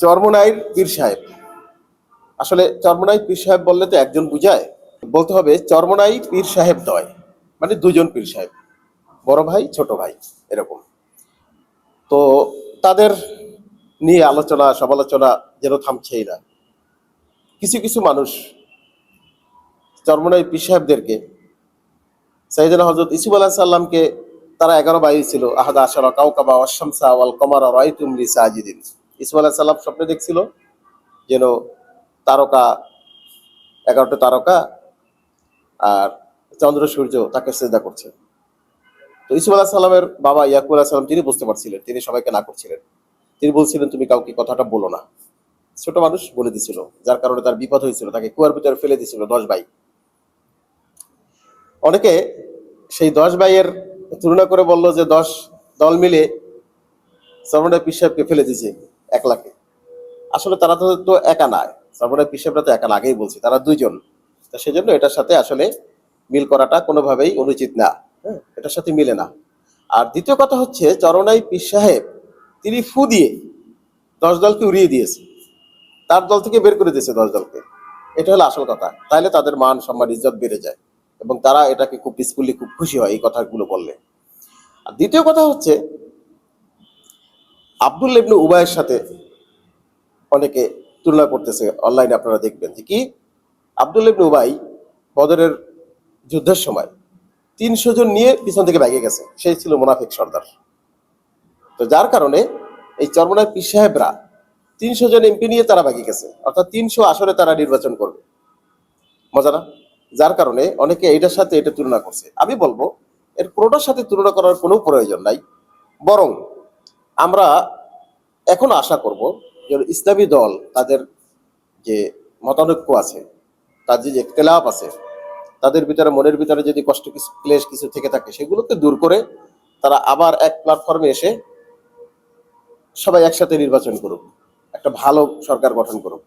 চরমনাইর পীর সাহেব। আসলে চরমনাই পীর সাহেব বললে তো একজন বুঝায়। বলতে হবে চরমনাই পীর সাহেব নয় মানে দুজন পীর সাহেব। বড় ভাই, ছোট ভাই, এরকম। তো তাদের নিয়ে আলোচনা, সমালোচনা যেন থামছেই না। কিছু কিছু মানুষ চর্মনাই পীর সাহেবদেরকে সাইদিনা হজরত ইসুফ আল্লাহ সাল্লামকে তারা এগারো বাইরে ছিল। আহাদা আশারা কাউকাবা অশামসা ওয়াল কমারা রাই তুমলি ইসুফ সাল্লাম স্বপ্নে দেখছিল যেন তারকা, এগারোটা তারকা আর চন্দ্র সূর্য তাকে সেজদা করছে। তো ইসুফ আলাহ সাল্লামের বাবা ইয়াকুব আলাহ সাল্লাম তিনি বুঝতে পারছিলেন, তিনি সবাইকে না করছিলেন। তিনি বলছিলেন, তুমি কাউকে কথাটা বলো না। ছোট মানুষ বলে দিছিল, যার কারণে তার বিপদ হয়েছিল, তাকে কুয়ার ভিতরে ফেলে দিছিল দশ ভাই। অনেকে সেই দশ ভাইয়ের তুলনা করে বলল যে দশ দল মিলে সর্বনায় পিসাবকে ফেলে দিয়েছে। এক লাখে। আসলে তারা তো একা নয়। সর্বনায় পিসাবরা তো একা আগেই বলছি, তারা দুইজন। তো সেজন্য এটার সাথে আসলে মিল করাটা কোনোভাবেই অনুচিত না। হ্যাঁ এটার সাথে মিলে না। আর দ্বিতীয় কথা হচ্ছে, চরণাই পীর সাহেব, তিনি ফু দিয়ে দশ দলকে উড়িয়ে দিয়েছে। তার দল থেকে বের করে দিয়েছে দশ দলকে। এটা হলো আসল কথা। তাহলে তাদের মান, সম্মান, ইজ্জত বেড়ে যায়। এবং তারা এটাকে খুব পিসফুলি খুব খুশি হয় এই কথাগুলো বললে। আর দ্বিতীয় কথা হচ্ছে আব্দুল ইবনু উবায়ের সাথে অনেকে তুলনা করতেছে অনলাইনে আপনারা দেখবেন যে কি, আব্দুল ইবনু উবাই বদরের যুদ্ধের সময় তিনশো জন নিয়ে পিছন থেকে ভেঙে গেছে। সেই ছিল মুনাফিক সর্দার। তো যার কারণে এই চরমনায় পীর সাহেবরা তিনশো জন এমপি নিয়ে তারা বাকি গেছে, অর্থাৎ তিনশো আসরে তারা নির্বাচন করবে। মজা না? যার কারণে অনেকে এইটার সাথে এটা তুলনা করছে। আমি বলব, এর কোনোটার সাথে তুলনা করার কোনো প্রয়োজন নাই, বরং আমরা এখন আশা করব যে ইসলামী দল তাদের যে মতানৈক্য আছে তাদের যে একতলাপ আছে, তাদের ভিতরে মনের ভিতরে যদি কষ্ট কিছু, ক্লেশ কিছু থেকে থাকে, সেগুলোকে দূর করে তারা আবার এক প্ল্যাটফর্মে এসে সবাই একসাথে নির্বাচন করুক, একটা ভালো সরকার গঠন করুক।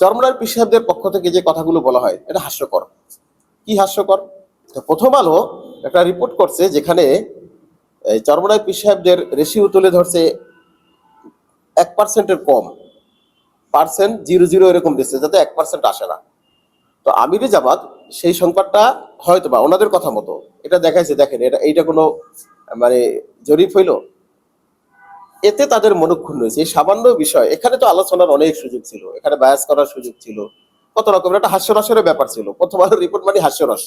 চরমনার পিসাবদের পক্ষ থেকে যে কথাগুলো বলা হয়, এটা হাস্যকর। কি হাস্যকর? প্রথম আলো একটা রিপোর্ট করছে যেখানে চরমনায় পীর সাহেবদের রেশিও তুলে ধরছে এক পার্সেন্টের কম। পার্সেন্ট জিরো জিরো এরকম দিচ্ছে, যাতে এক পার্সেন্ট আসে না। তো আমিরে জামাত সেই সংবাদটা হয়তো বা ওনাদের কথা মতো, এটা দেখাইছে, দেখেন, এটা, এইটা কোনো মানে জরিপ হইল? এতে তাদের মনক্ষুণ্ণ হয়েছে। এই সামান্য বিষয়, এখানে তো আলোচনার অনেক সুযোগ ছিল, এখানে বায়াস করার সুযোগ ছিল। কত রকমের একটা হাস্যরসের ব্যাপার ছিল। প্রথম আলোর রিপোর্ট মানে হাস্যরস।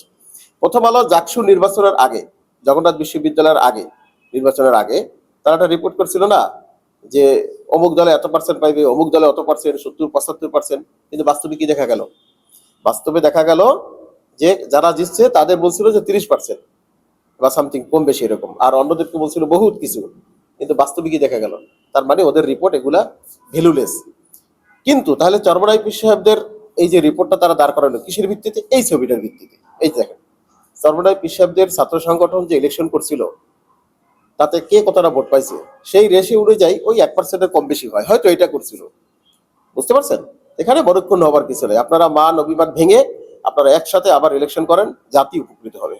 প্রথম আলো জাকসু নির্বাচনের আগে, জগন্নাথ বিশ্ববিদ্যালয়ের আগে নির্বাচনের আগে, তারা একটা রিপোর্ট করছিল না যে অমুক দলে এত পার্সেন্ট পাইবে, অমুক দলে অত পার্সেন্ট সত্তর, পঁচাত্তর পার্সেন্ট কিন্তু বাস্তবে কি দেখা গেল? বাস্তবে দেখা গেল যে যারা জিতছে, তাদের বলছিল যে তিরিশ পার্সেন্ট বা সামথিং কম বেশি এরকম। আর অন্যদেরকে বলছিল বহুত কিছু, কিন্তু বাস্তবে কি দেখা গেল? তার মানে ওদের রিপোর্ট এগুলা ভ্যালুলেস কিন্তু তাহলে চরমরাই পীর সাহেবদের এই যে রিপোর্টটা তারা দাঁড় করানো কিসের ভিত্তিতে? এই ছবিটার ভিত্তিতে। এই দেখেন চরমরাই পীর সাহেবদের ছাত্র সংগঠন যে ইলেকশন করছিল তাতে কে কতটা ভোট পাইছে? সেই রেশি অনুযায়ী ওই এক পার্সেন্টের কম বেশি হয়। হয়তো এটা করছিল। বুঝতে পারছেন? এখানে বরক্ষণ হবার কিছু নেই। আপনারা মান, অভিমান ভেঙে আপনারা একসাথে আবার ইলেকশন করেন, জাতি উপকৃত হবে।